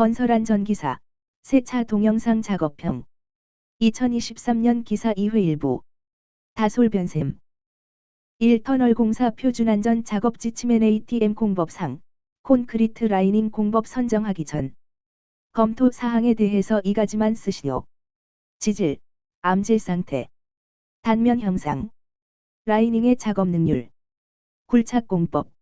건설안전기사 세차 동영상 작업형. 2023년 기사 2회 일부. 다솔변셈 1터널 공사 표준안전 작업 지침엔 ATM 공법상 콘크리트 라이닝 공법 선정하기 전. 검토 사항에 대해서 이 가지만 쓰시오. 지질, 암질 상태, 단면 형상, 라이닝의 작업 능률, 굴착 공법.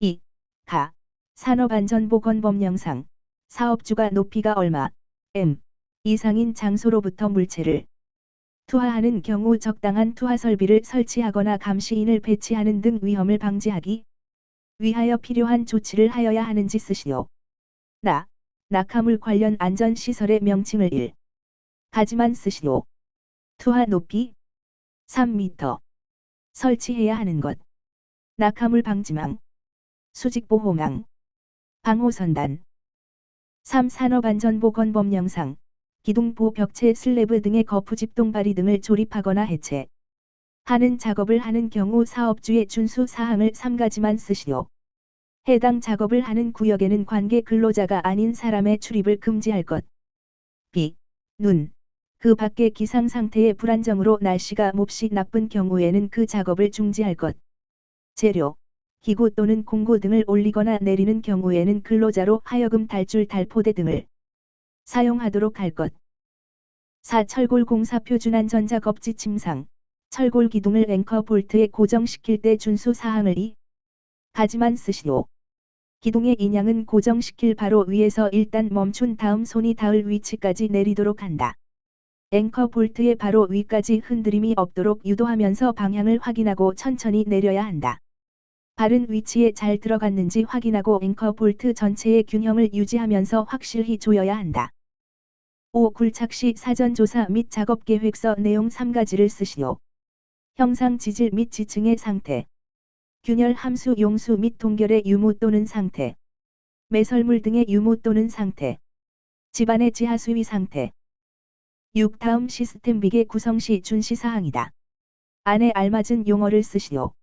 2. 가, 산업안전보건법 영상, 사업주가 높이가 얼마, m, 이상인 장소로부터 물체를 투하하는 경우 적당한 투하 설비를 설치하거나 감시인을 배치하는 등 위험을 방지하기 위하여 필요한 조치를 하여야 하는지 쓰시오. 나, 낙하물 관련 안전시설의 명칭을 1. 가지만 쓰시오. 투하 높이 3m 설치해야 하는 것. 낙하물 방지망. 수직보호망. 방호선단 3. 산업안전보건법 영상 기둥보 벽체 슬래브 등의 거푸집동 바리 등을 조립하거나 해체 하는 작업을 하는 경우 사업주의 준수 사항을 3가지만 쓰시오. 해당 작업을 하는 구역에는 관계 근로자가 아닌 사람의 출입을 금지할 것. 비, 눈, 그 밖의 기상 상태의 불안정으로 날씨가 몹시 나쁜 경우에는 그 작업을 중지할 것. 재료, 기구 또는 공구 등을 올리거나 내리는 경우에는 근로자로 하여금 달줄 달포대 등을 사용하도록 할 것. 4. 철골 공사 표준안 전작업 지침상 철골 기둥을 앵커 볼트에 고정시킬 때 준수 사항을 2. 가지만 쓰시오. 기둥의 인양은 고정시킬 바로 위에서 일단 멈춘 다음 손이 닿을 위치까지 내리도록 한다. 앵커 볼트의 바로 위까지 흔들림이 없도록 유도하면서 방향을 확인하고 천천히 내려야 한다. 바른 위치에 잘 들어갔는지 확인하고 앵커 볼트 전체의 균형을 유지하면서 확실히 조여야 한다. 5. 굴착 시 사전조사 및 작업계획서 내용 3가지를 쓰시오. 형상 지질 및 지층의 상태. 균열 함수 용수 및 동결의 유무 또는 상태. 매설물 등의 유무 또는 상태. 집안의 지하 수위 상태. 6. 다음 시스템 비계 구성 시 준시 사항이다. 안에 알맞은 용어를 쓰시오.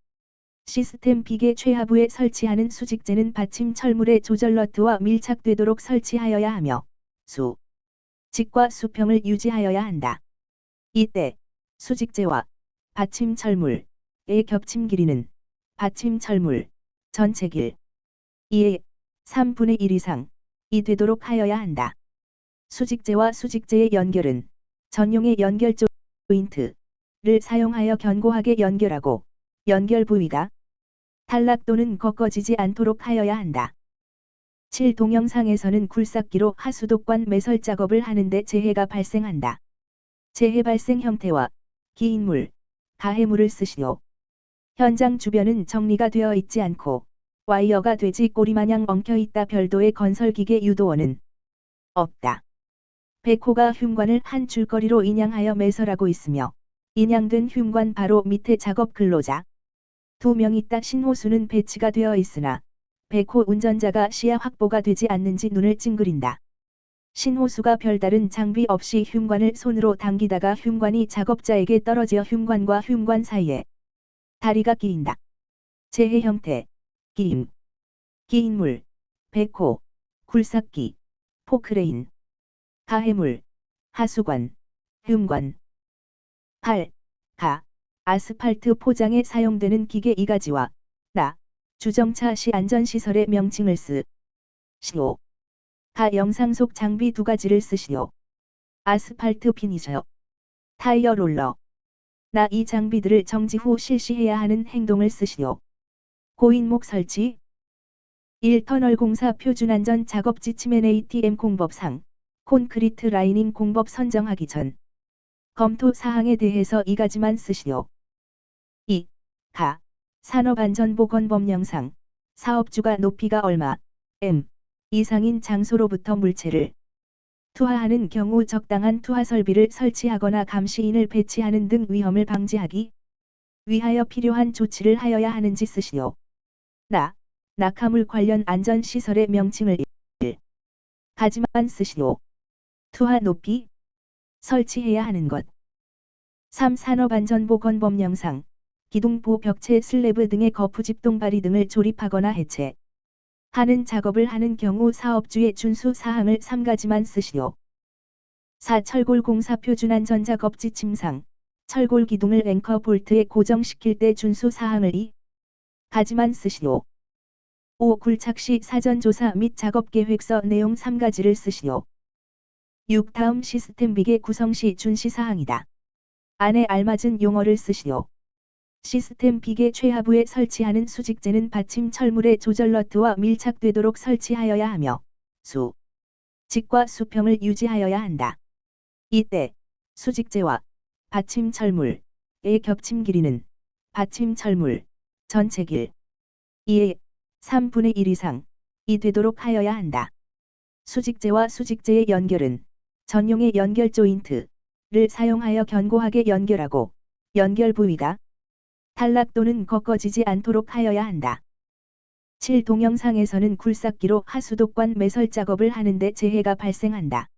시스템 비계 최하부에 설치하는 수직재는 받침 철물의 조절 너트와 밀착되도록 설치하여야 하며 수, 직과 수평을 유지하여야 한다. 이때 수직재와 받침 철물의 겹침 길이는 받침 철물 전체 길 2의 3분의 1 이상 이 되도록 하여야 한다. 수직재와 수직재의 연결은 전용의 연결 조인트를 사용하여 견고하게 연결하고 연결 부위가 탈락 또는 꺾어지지 않도록 하여야 한다. 7. 동영상에서는 굴삭기로 하수도관 매설 작업을 하는데 재해가 발생한다. 재해 발생 형태와 기인물, 가해물을 쓰시오. 현장 주변은 정리가 되어 있지 않고 와이어가 돼지 꼬리마냥 엉켜있다 별도의 건설기계 유도원은 없다. 백호가 흉관을 한 줄거리로 인양하여 매설하고 있으며 인양된 흉관 바로 밑에 작업 근로자 두 명 있다 신호수는 배치가 되어 있으나 백호 운전자가 시야 확보가 되지 않는지 눈을 찡그린다. 신호수가 별다른 장비 없이 흉관을 손으로 당기다가 흉관이 작업자에게 떨어져 흉관과 흉관 사이에 다리가 끼인다. 재해 형태, 기임, 기인물, 백호, 굴삭기, 포크레인, 가해물, 하수관, 흉관, 팔, 가, 아스팔트 포장에 사용되는 기계 이가지와 나, 주정차 시 안전시설의 명칭을 쓰. 시오. 가 영상 속 장비 두 가지를 쓰시오. 아스팔트 피니셔. 타이어 롤러. 나 이 장비들을 정지 후 실시해야 하는 행동을 쓰시오. 고인목 설치. 1터널 공사 표준 안전 작업 지침엔 ATM 공법상 콘크리트 라이닝 공법 선정하기 전 검토 사항에 대해서 이 가지만 쓰시오. 2. 가. 산업안전보건법 영상 사업주가 높이가 얼마 m 이상인 장소로부터 물체를 투하하는 경우 적당한 투하 설비를 설치하거나 감시인을 배치하는 등 위험을 방지하기 위하여 필요한 조치를 하여야 하는지 쓰시오. 나, 낙하물 관련 안전시설의 명칭을 1. 가지만 쓰시오. 투하 높이 설치해야 하는 것 3. 산업안전보건법 영상 기둥보 벽체 슬래브 등의 거푸집 동 바리 등을 조립하거나 해체 하는 작업을 하는 경우 사업주의 준수 사항을 3가지만 쓰시오. 4. 철골 공사 표준안 전작업 지침상 철골 기둥을 앵커 볼트에 고정시킬 때 준수 사항을 2 가지만 쓰시오. 5. 굴착 시 사전 조사 및 작업 계획서 내용 3가지를 쓰시오. 6. 다음 시스템 비계 구성 시 준시 사항이다. 안에 알맞은 용어를 쓰시오. 시스템 비계 최하부에 설치하는 수직재는 받침 철물의 조절 너트와 밀착되도록 설치하여야 하며 수, 직과 수평을 유지하여야 한다. 이때 수직재와 받침 철물의 겹침 길이는 받침 철물 전체 길 2의 3분의 1 이상 이 되도록 하여야 한다. 수직재와 수직재의 연결은 전용의 연결 조인트를 사용하여 견고하게 연결하고 연결 부위가 탈락 또는 꺾어지지 않도록 하여야 한다. 7. 동영상에서는 굴삭기로 하수도관 매설 작업을 하는데 재해가 발생한다.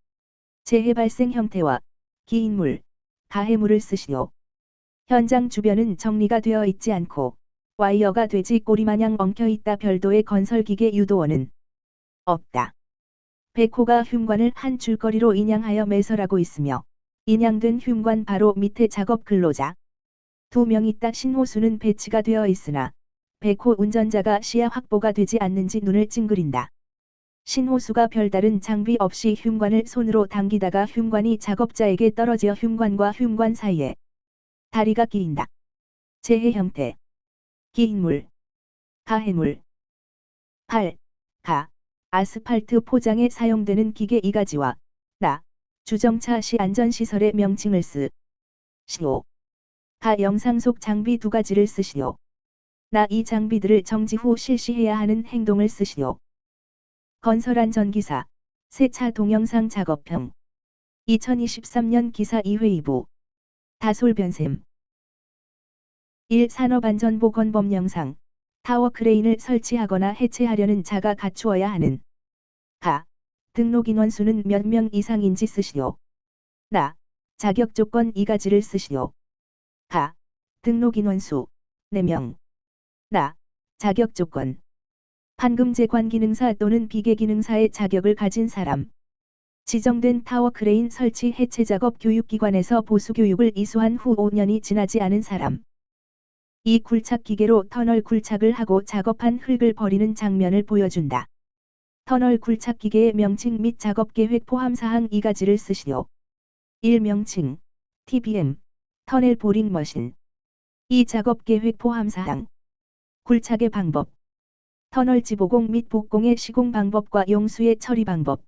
재해 발생 형태와 기인 물, 가해물을 쓰시오. 현장 주변은 정리가 되어 있지 않고 와이어가 돼지 꼬리마냥 엉켜있다 별도의 건설기계 유도원은 없다. 백호가 흉관을 한 줄거리로 인양하여 매설하고 있으며 인양된 흉관 바로 밑에 작업 근로자 두명 있다 신호수는 배치가 되어 있으나 백호 운전자가 시야 확보가 되지 않는지 눈을 찡그린다. 신호수가 별다른 장비 없이 흉관을 손으로 당기다가 흉관이 작업자에게 떨어져 흉관과 흉관 사이에 다리가 끼인다. 재해 형태 기인물 가해물 8. 가 아스팔트 포장에 사용되는 기계 이가지와 나 주정차 시 안전시설의 명칭을 쓰 시오. 가 영상 속 장비 두 가지를 쓰시오. 나 이 장비들을 정지 후 실시해야 하는 행동을 쓰시오. 건설안전기사 세차 동영상 작업형 2023년 기사 2회 2부 다솔변샘 1. 산업안전보건법 영상 타워 크레인을 설치하거나 해체하려는 자가 갖추어야 하는 가 등록 인원수는 몇 명 이상인지 쓰시오. 나 자격 조건 이 가지를 쓰시오. 가 등록 인원수 4명 나 자격 조건 판금제관 기능사 또는 비계 기능사의 자격을 가진 사람. 지정된 타워 크레인 설치 해체 작업 교육기관에서 보수 교육을 이수한 후 5년이 지나지 않은 사람. 이 굴착 기계로 터널 굴착을 하고 작업한 흙을 버리는 장면을 보여준다. 터널 굴착 기계의 명칭 및 작업 계획 포함 사항 이 가지를 쓰시오. 1. 명칭 TBM 터널 보링 머신 2. 작업 계획 포함 사항 굴착의 방법 터널 지보공 및 복공의 시공 방법과 용수의 처리 방법.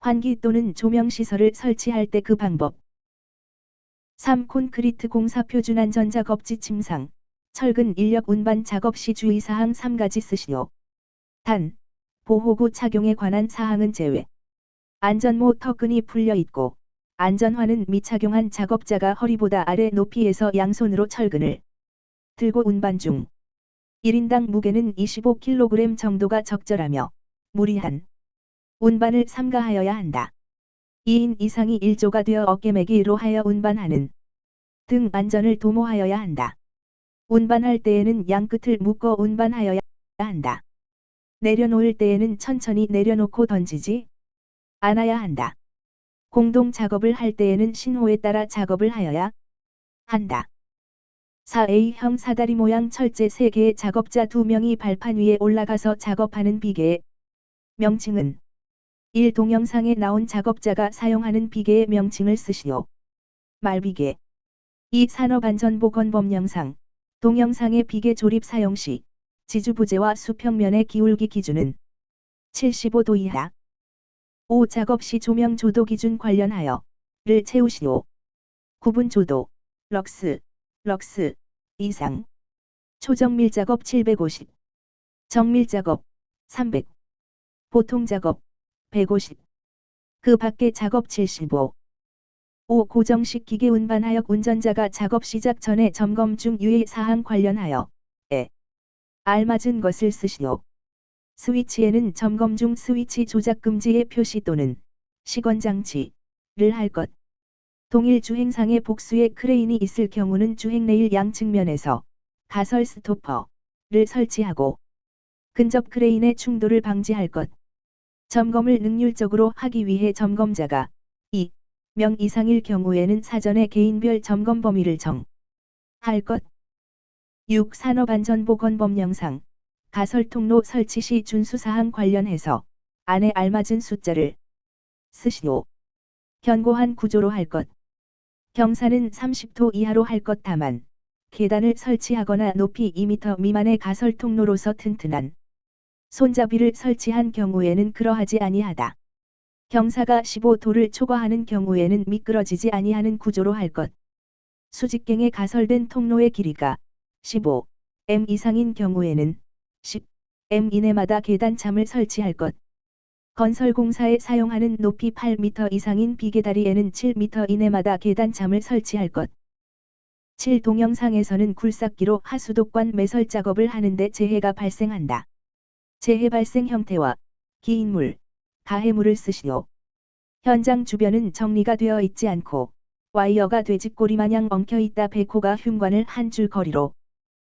환기 또는 조명 시설을 설치할 때 그 방법. 3. 콘크리트 공사 표준 안전 작업 지침상. 철근 인력 운반 작업 시 주의 사항 3가지 쓰시오. 단. 보호구 착용에 관한 사항은 제외. 안전모 터끈이 풀려 있고 안전화는 미착용한 작업자가 허리보다 아래 높이에서 양손으로 철근을 들고 운반 중 1인당 무게는 25kg 정도가 적절하며 무리한 운반을 삼가하여야 한다. 2인 이상이 1조가 되어 어깨매기로 하여 운반하는 등 안전을 도모하여야 한다. 운반할 때에는 양끝을 묶어 운반하여야 한다. 내려놓을 때에는 천천히 내려놓고 던지지 않아야 한다. 공동 작업을 할 때에는 신호에 따라 작업을 하여야 한다. 4A형 사다리 모양 철제 3개의 작업자 2명이 발판 위에 올라가서 작업하는 비계. 명칭은 1. 동영상에 나온 작업자가 사용하는 비계의 명칭을 쓰시오. 말비계 2. 산업안전보건법 영상 동영상의 비계 조립 사용 시 지주부재와 수평면의 기울기 기준은 75도 이하 5. 작업 시 조명 조도 기준 관련하여 를 채우시오. 구분 조도 럭스 럭스 이상 초정밀 작업 750 정밀 작업 300 보통 작업 150 그 밖의 작업 75 5. 고정식 기계 운반하역 운전자가 작업 시작 전에 점검 중 유의 사항 관련하여 에 알맞은 것을 쓰시오. 스위치에는 점검 중 스위치 조작 금지의 표시 또는 시건 장치를 할 것. 동일 주행상의 복수의 크레인이 있을 경우는 주행 레일 양측면에서 가설 스토퍼를 설치하고 근접 크레인의 충돌을 방지할 것. 점검을 능률적으로 하기 위해 점검자가 2명 이상일 경우에는 사전에 개인별 점검 범위를 정 할 것. 6. 산업안전보건법 영상 가설 통로 설치 시 준수사항 관련해서 안에 알맞은 숫자를 쓰시오. 견고한 구조로 할 것. 경사는 30도 이하로 할 것 다만 계단을 설치하거나 높이 2m 미만의 가설 통로로서 튼튼한 손잡이를 설치한 경우에는 그러하지 아니하다. 경사가 15도를 초과하는 경우에는 미끄러지지 아니하는 구조로 할 것. 수직경에 가설된 통로의 길이가 15m 이상인 경우에는 10m 이내마다 계단참을 설치할 것. 건설공사에 사용하는 높이 8m 이상인 비계다리에는 7m 이내마다 계단참을 설치할 것. 7. 동영상에서는 굴삭기로 하수도관 매설 작업을 하는데 재해가 발생한다. 재해 발생 형태와 긴 물, 가해물을 쓰시오. 현장 주변은 정리가 되어 있지 않고 와이어가 돼지꼬리 마냥 엉켜 있다 백호가 흉관을 한 줄 거리로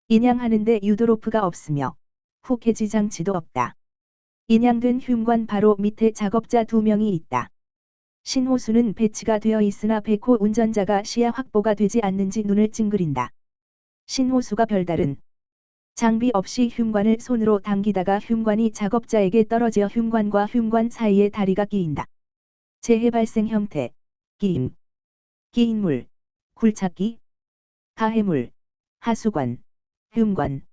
인양하는데 유도로프가 없으며 후케지 장치도 없다. 인양된 흉관 바로 밑에 작업자 두 명이 있다. 신호수는 배치가 되어 있으나 백호 운전자가 시야 확보가 되지 않는지 눈을 찡그린다. 신호수가 별다른 장비 없이 흉관을 손으로 당기다가 흉관이 작업자에게 떨어져 흉관과 흉관 사이에 다리가 끼인다. 재해 발생 형태, 기임, 기인물, 굴착기, 가해물, 하수관, 흉관.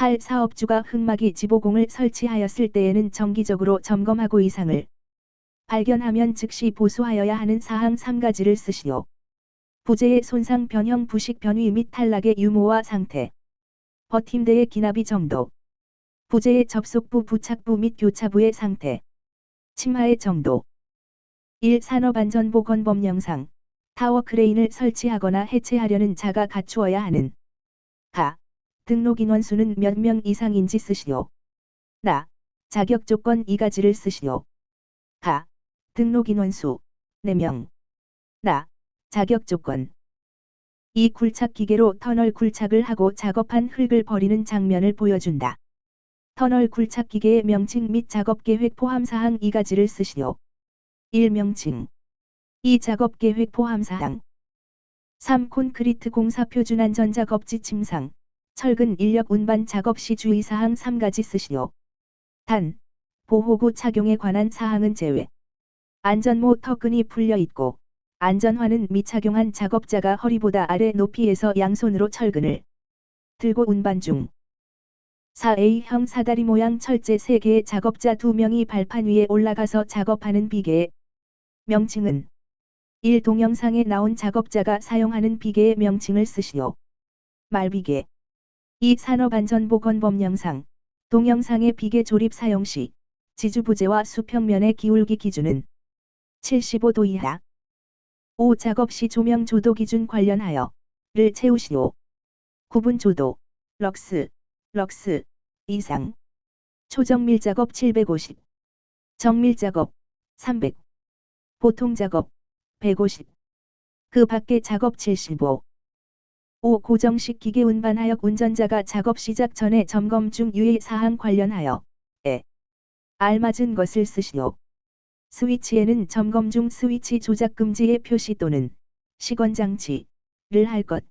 8. 사업주가 흙막이 지보공을 설치하였을 때에는 정기적으로 점검하고 이상을 발견하면 즉시 보수하여야 하는 사항 3가지를 쓰시오. 부재의 손상 변형 부식 변위 및 탈락의 유무와 상태. 버팀대의 기나비 정도. 부재의 접속부 부착부 및 교차부의 상태. 침하의 정도. 1. 산업안전보건법 영상. 타워 크레인을 설치하거나 해체하려는 자가 갖추어야 하는 가. 등록 인원 수는 몇 명 이상인지 쓰시오. 나. 자격 조건 이 가지를 쓰시오. 가. 등록 인원 수 4명. 나. 자격 조건 이 굴착 기계로 터널 굴착을 하고 작업한 흙을 버리는 장면을 보여준다. 터널 굴착 기계의 명칭 및 작업 계획 포함 사항 이 가지를 쓰시오. 1. 명칭 2. 작업 계획 포함 사항 3. 콘크리트 공사 표준 안전 작업 지침상 철근 인력 운반 작업 시 주의사항 3가지 쓰시오. 단, 보호구 착용에 관한 사항은 제외. 안전모 터끈이 풀려 있고, 안전화는 미착용한 작업자가 허리보다 아래 높이에서 양손으로 철근을 들고 운반 중. 4A형 사다리 모양 철제 3개의 작업자 2명이 발판 위에 올라가서 작업하는 비계의 명칭은 1. 동영상에 나온 작업자가 사용하는 비계의 명칭을 쓰시오. 말비계 이 산업안전보건법 영상, 동영상의 비계 조립 사용 시 지주 부재와 수평면의 기울기 기준은 75도 이하. 5. 작업 시 조명 조도 기준 관련하여 를 채우시오. 구분 조도, 럭스, 럭스, 이상. 초정밀 작업 750. 정밀 작업 300. 보통 작업 150. 그 밖의 작업 75. 5. 고정식 기계 운반하역 운전자가 작업 시작 전에 점검 중 유의 사항 관련하여 에 알맞은 것을 쓰시오. 스위치에는 점검 중 스위치 조작 금지의 표시 또는 시건 장치를 할 것.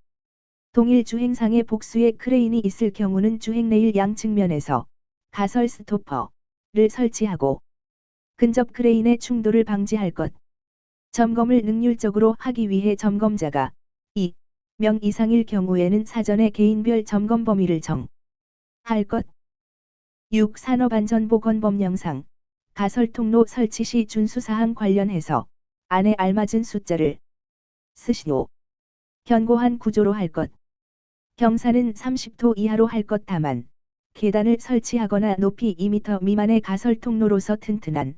동일 주행상의 복수의 크레인이 있을 경우는 주행 레일 양측면에서 가설 스토퍼를 설치하고 근접 크레인의 충돌을 방지할 것. 점검을 능률적으로 하기 위해 점검자가 2. 명 이상일 경우에는 사전에 개인별 점검 범위를 정 할 것. 6. 산업안전보건법 영상 가설 통로 설치 시 준수사항 관련해서 안에 알맞은 숫자를 쓰시오. 견고한 구조로 할 것. 경사는 30도 이하로 할 것 다만 계단을 설치하거나 높이 2m 미만의 가설 통로로서 튼튼한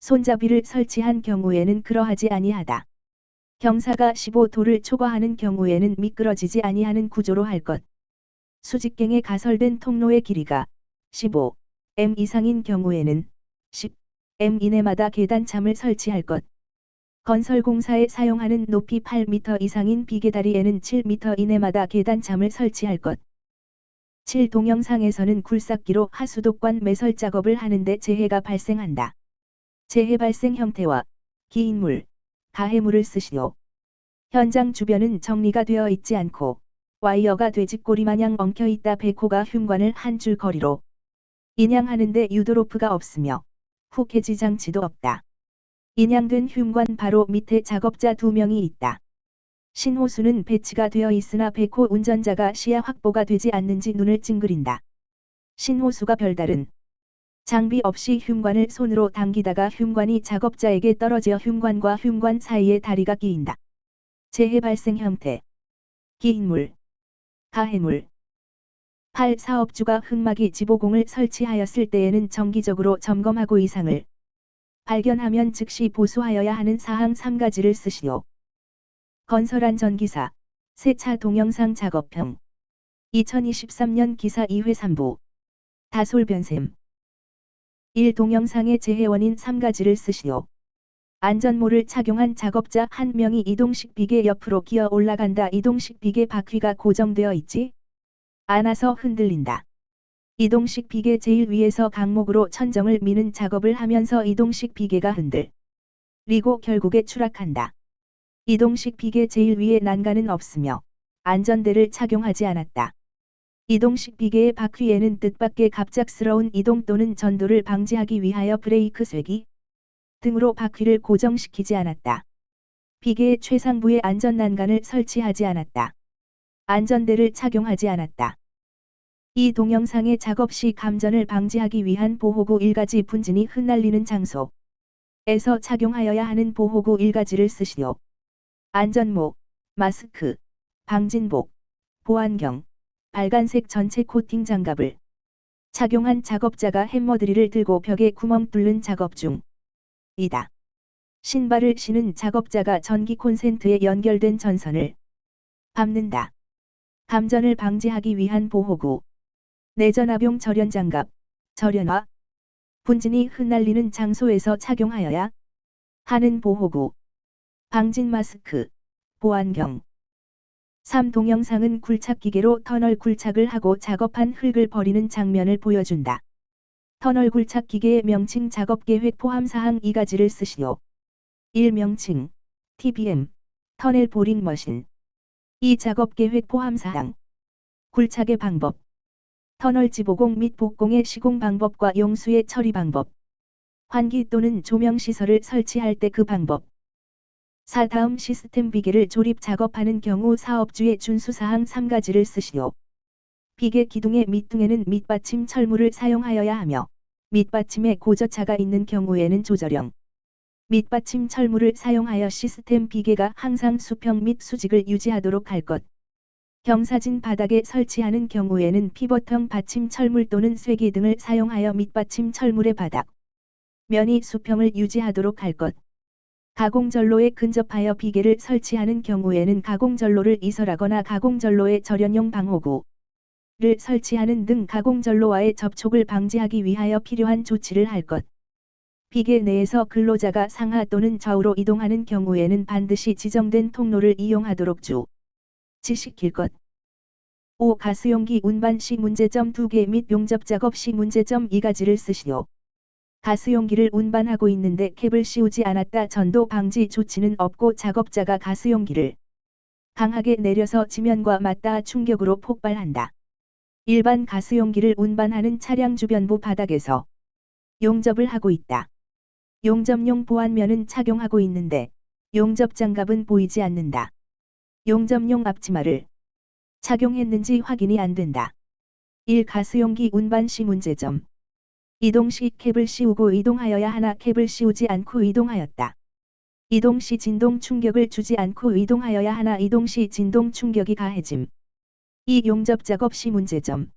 손잡이를 설치한 경우에는 그러하지 아니하다. 경사가 15도를 초과하는 경우에는 미끄러지지 아니하는 구조로 할 것. 수직경에 가설된 통로의 길이가 15m 이상인 경우에는 10m 이내마다 계단참을 설치할 것. 건설공사에 사용하는 높이 8m 이상인 비계다리에는 7m 이내마다 계단참을 설치할 것. 7 동영상에서는 굴삭기로 하수도관 매설 작업을 하는데 재해가 발생한다. 재해 발생 형태와 기인물, 가해물을 쓰시오. 현장 주변은 정리가 되어 있지 않고 와이어가 돼지꼬리 마냥 엉켜 있다 백호가 흉관을 한 줄 거리로 인양하는데 유도로프가 없으며 후케지 장치도 없다. 인양된 흉관 바로 밑에 작업자 두 명이 있다. 신호수는 배치가 되어 있으나 백호 운전자가 시야 확보가 되지 않는지 눈을 찡그린다. 신호수가 별다른 장비 없이 흉관을 손으로 당기다가 흉관이 작업자에게 떨어져 흉관과 흉관 사이에 다리가 끼인다. 재해 발생 형태 기인물 가해물 8. 사업주가 흙막이 지보공을 설치하였을 때에는 정기적으로 점검하고 이상을 발견하면 즉시 보수하여야 하는 사항 3가지를 쓰시오. 건설한 전기사 세차 동영상 작업형 2023년 기사 2회 3부 다솔 변셈 1. 동영상의 재해 원인 3가지를 쓰시오. 안전모를 착용한 작업자 한 명이 이동식 비계 옆으로 기어 올라간다. 이동식 비계 바퀴가 고정되어 있지? 않아서 흔들린다. 이동식 비계 제일 위에서 강목으로 천정을 미는 작업을 하면서 이동식 비계가 흔들. 리고 결국에 추락한다. 이동식 비계 제일 위에 난간은 없으며 안전대를 착용하지 않았다. 이동식 비계의 바퀴에는 뜻밖의 갑작스러운 이동 또는 전도를 방지하기 위하여 브레이크 쇠기 등으로 바퀴를 고정시키지 않았다. 비계의 최상부에 안전 난간을 설치하지 않았다. 안전대를 착용하지 않았다. 이 동영상의 작업 시 감전을 방지하기 위한 보호구 1가지 분진이 흩날리는 장소 에서 착용하여야 하는 보호구 1가지를 쓰시오. 안전목, 마스크, 방진복, 보안경, 빨간색 전체 코팅 장갑을 착용한 작업자가 햄머드리를 들고 벽에 구멍 뚫는 작업 중 이다. 신발을 신은 작업자가 전기 콘센트에 연결된 전선을 밟는다. 감전을 방지하기 위한 보호구 내전압용 절연장갑, 절연화 분진이 흩날리는 장소에서 착용하여야 하는 보호구 방진 마스크, 보안경 3. 동영상은 굴착 기계로 터널 굴착을 하고 작업한 흙을 버리는 장면을 보여준다. 터널 굴착 기계의 명칭 작업 계획 포함 사항 2가지를 쓰시오. 1. 명칭 TBM 터널 보링 머신 2. 작업 계획 포함 사항 굴착의 방법 터널 지보공 및 복공의 시공 방법과 용수의 처리 방법 환기 또는 조명 시설을 설치할 때 그 방법 4. 다음 시스템 비계를 조립 작업하는 경우 사업주의 준수사항 3가지를 쓰시오. 비계 기둥의 밑둥에는 밑받침 철물을 사용하여야 하며 밑받침에 고저차가 있는 경우에는 조절형 밑받침 철물을 사용하여 시스템 비계가 항상 수평 및 수직을 유지하도록 할 것. 경사진 바닥에 설치하는 경우에는 피벗형 받침 철물 또는 쇠기 등을 사용하여 밑받침 철물의 바닥 면이 수평을 유지하도록 할 것. 가공전로에 근접하여 비계를 설치하는 경우에는 가공전로를 이설하거나 가공전로의 절연용 방호구를 설치하는 등 가공전로와의 접촉을 방지하기 위하여 필요한 조치를 할 것. 비계 내에서 근로자가 상하 또는 좌우로 이동하는 경우에는 반드시 지정된 통로를 이용하도록 주. 지시킬 것. 5. 가스용기 운반 시 문제점 2개 및 용접 작업 시 문제점 2가지를 쓰시오. 가스용기를 운반하고 있는데 캡을 씌우지 않았다 전도 방지 조치는 없고 작업자가 가스용기를 강하게 내려서 지면과 맞닿아 충격으로 폭발한다. 일반 가스용기를 운반하는 차량 주변부 바닥에서 용접을 하고 있다. 용접용 보안면은 착용하고 있는데 용접 장갑은 보이지 않는다. 용접용 앞치마를 착용했는지 확인이 안 된다. 1. 가스용기 운반 시 문제점 이동 시 캡을 씌우고 이동하여야 하나 캡을 씌우지 않고 이동하였다. 이동 시 진동 충격을 주지 않고 이동하여야 하나 이동 시 진동 충격이 가해짐. 이 용접 작업 시 문제점.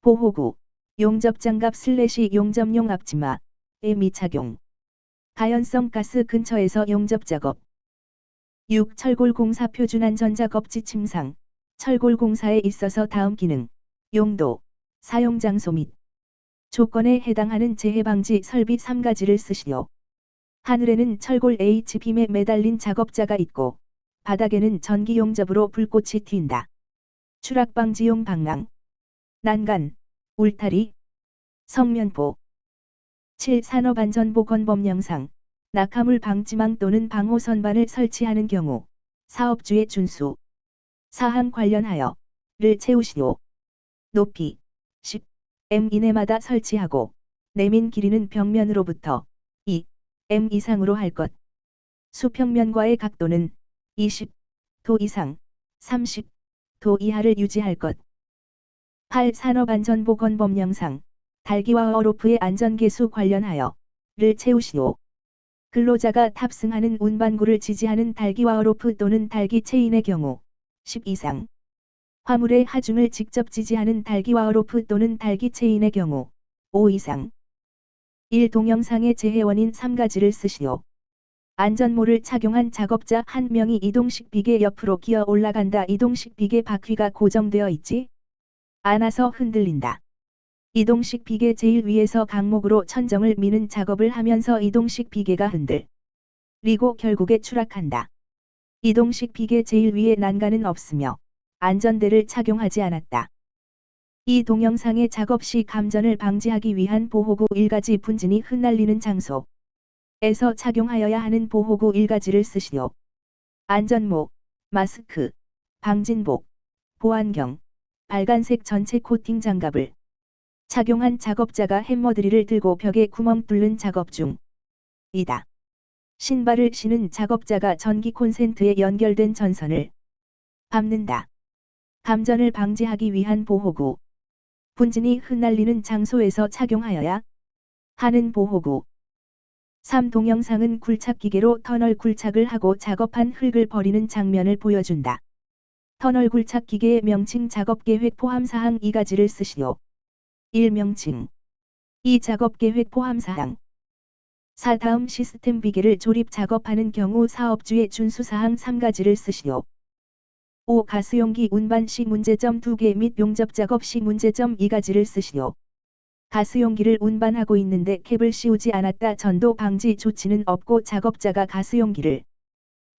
보호구, 용접 장갑 슬래시 용접용 앞치마 의 미착용. 가연성 가스 근처에서 용접 작업. 6. 철골공사 표준안전작업 지침상. 철골공사에 있어서 다음 기능, 용도, 사용 장소 및 조건에 해당하는 재해방지 설비 3가지를 쓰시오. 하늘에는 철골 H빔에 매달린 작업자가 있고 바닥에는 전기 용접으로 불꽃이 튄다. 추락방지용 방랑 난간, 울타리, 성면포. 7. 산업안전보건법 영상. 낙하물 방지망 또는 방호 선반을 설치하는 경우 사업주의 준수 사항 관련하여 를 채우시오. 높이 10 m 이내마다 설치하고 내민 길이는 벽면으로부터 2 m 이상으로 할 것. 수평면과의 각도는 20도 이상 30도 이하를 유지할 것. 8. 산업안전보건법 영상 달기와 어로프의 안전계수 관련하여 를 채우시오. 근로자가 탑승하는 운반구를 지지하는 달기와 어로프 또는 달기 체인의 경우 10 이상 화물의 하중을 직접 지지하는 달기와 어로프 또는 달기 체인의 경우 5 이상 1. 동영상의 재해원인 3가지를 쓰시오. 안전모를 착용한 작업자 한 명이 이동식 비계 옆으로 기어 올라간다. 이동식 비계 바퀴가 고정되어 있지? 않아서 흔들린다. 이동식 비계 제일 위에서 강목으로 천정을 미는 작업을 하면서 이동식 비계가 흔들. 리고 결국에 추락한다. 이동식 비계 제일 위에 난간은 없으며 안전대를 착용하지 않았다. 이 동영상의 작업 시 감전을 방지하기 위한 보호구 1가지 분진이 흩날리는 장소 에서 착용하여야 하는 보호구 1가지를 쓰시오. 안전모, 마스크, 방진복, 보안경, 빨간색 전체 코팅 장갑을 착용한 작업자가 햄머드리를 들고 벽에 구멍 뚫는 작업 중. 이다. 신발을 신은 작업자가 전기 콘센트에 연결된 전선을 밟는다. 감전을 방지하기 위한 보호구. 분진이 흩날리는 장소에서 착용하여야 하는 보호구. 3. 동영상은 굴착기계로 터널 굴착을 하고 작업한 흙을 버리는 장면을 보여준다. 터널 굴착 기계의 명칭 작업 계획 포함 사항 2가지를 쓰시오. 1. 명칭 2. 작업 계획 포함 사항 4. 다음 시스템 비계를 조립 작업하는 경우 사업주의 준수 사항 3가지를 쓰시오. 5. 가스용기 운반 시 문제점 2개 및 용접 작업 시 문제점 2가지를 쓰시오. 가스용기를 운반하고 있는데 캡을 씌우지 않았다 전도 방지 조치는 없고 작업자가 가스용기를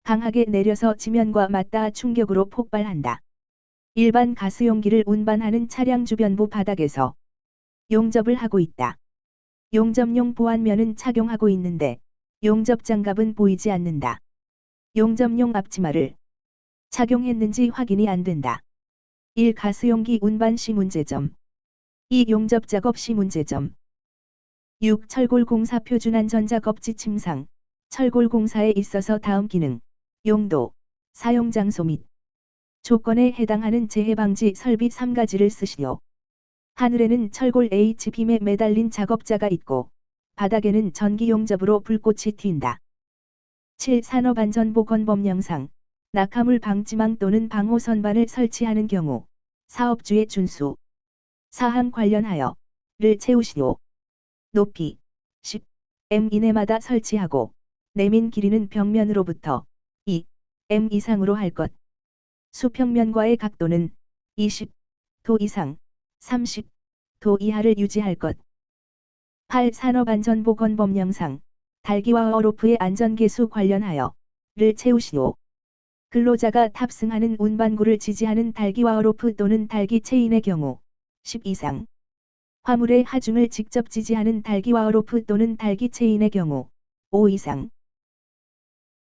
강하게 내려서 지면과 맞닿아 충격으로 폭발한다. 일반 가스용기를 운반하는 차량 주변부 바닥에서 용접을 하고 있다. 용접용 보안면은 착용하고 있는데 용접 장갑은 보이지 않는다. 용접용 앞치마를 착용했는지 확인이 안 된다. 1. 가스용기 운반 시 문제점 2. 용접 작업 시 문제점 6. 철골공사 표준안 전작업 지 침상 철골공사에 있어서 다음 기능 용도, 사용 장소 및 조건에 해당하는 재해방지 설비 3가지를 쓰시오. 하늘에는 철골 H빔에 매달린 작업자가 있고 바닥에는 전기용접으로 불꽃이 튄다. 7. 산업안전보건법 영상 낙하물 방지망 또는 방호 선반을 설치하는 경우 사업주의 준수 사항 관련하여 를 채우시오. 높이 10 m 이내마다 설치하고 내민 길이는 벽면으로부터 2 m 이상으로 할 것. 수평면과의 각도는 20 도 이상 30 도 이하를 유지할 것. 8. 산업안전보건법 영상 달기와 어로프의 안전계수 관련하여 를 채우시오. 근로자가 탑승하는 운반구를 지지하는 달기와 어로프 또는 달기 체인의 경우 10 이상. 화물의 하중을 직접 지지하는 달기와 어로프 또는 달기 체인의 경우 5 이상